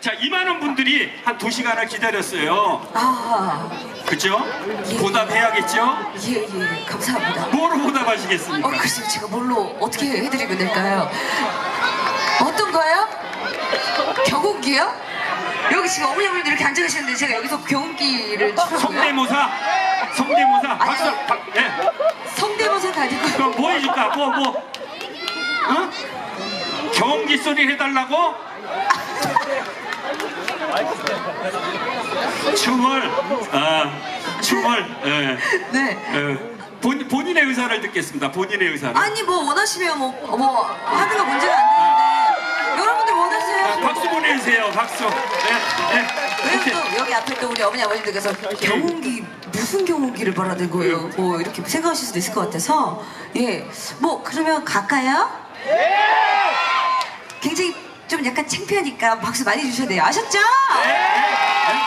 자, 2만 원 분들이 한 2시간을 기다렸어요. 아, 그죠? 보답해야겠죠? 예, 예, 감사합니다. 뭐로 어, 보답하시겠습니까? 글쎄요, 제가 뭘로 어떻게 해드리면 될까요? 어떤 거요? 경운기요? 여기 지금 어머니 어머니들 이렇게 앉아 계시는데 제가 여기서 경운기를 추고요. 성대모사, 성대모사, 박수, 아니요. 박, 예. 성대모사가 아니고 그럼 뭐 해줄까? 뭐, 뭐, 어? 경기 소리 해달라고? 춤을, 아, 춤을, 예, 네. 예. 본, 본인의 의사를 듣겠습니다. 본인의 의사를. 아니 뭐 원하시면 뭐, 뭐 하는 거 문제가 안 되는데 여러분들 아, 원하세요. 박수 보내주세요. 박수. 예, 예. 왜요 이렇게. 또 여기 앞에 또 우리 어머니 아버님들께서 경운기 무슨 경운기를 말하는 거예요? 뭐 이렇게 생각하실 수도 있을 것 같아서 예 뭐 그러면 갈까요? 굉장히 좀 약간 창피하니까 박수 많이 주셔야 돼요. 아셨죠?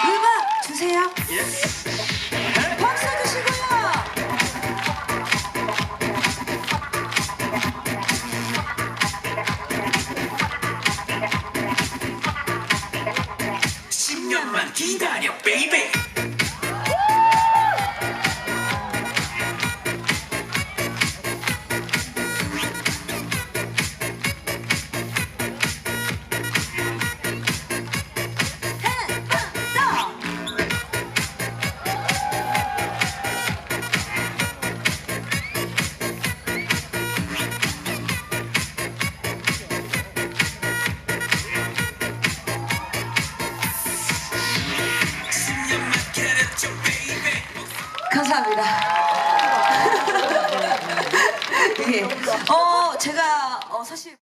음악 주세요. 예. 박수 주시고요. 10년만 기다려 베이베 감사합니다 예. 어 제가 어, 사실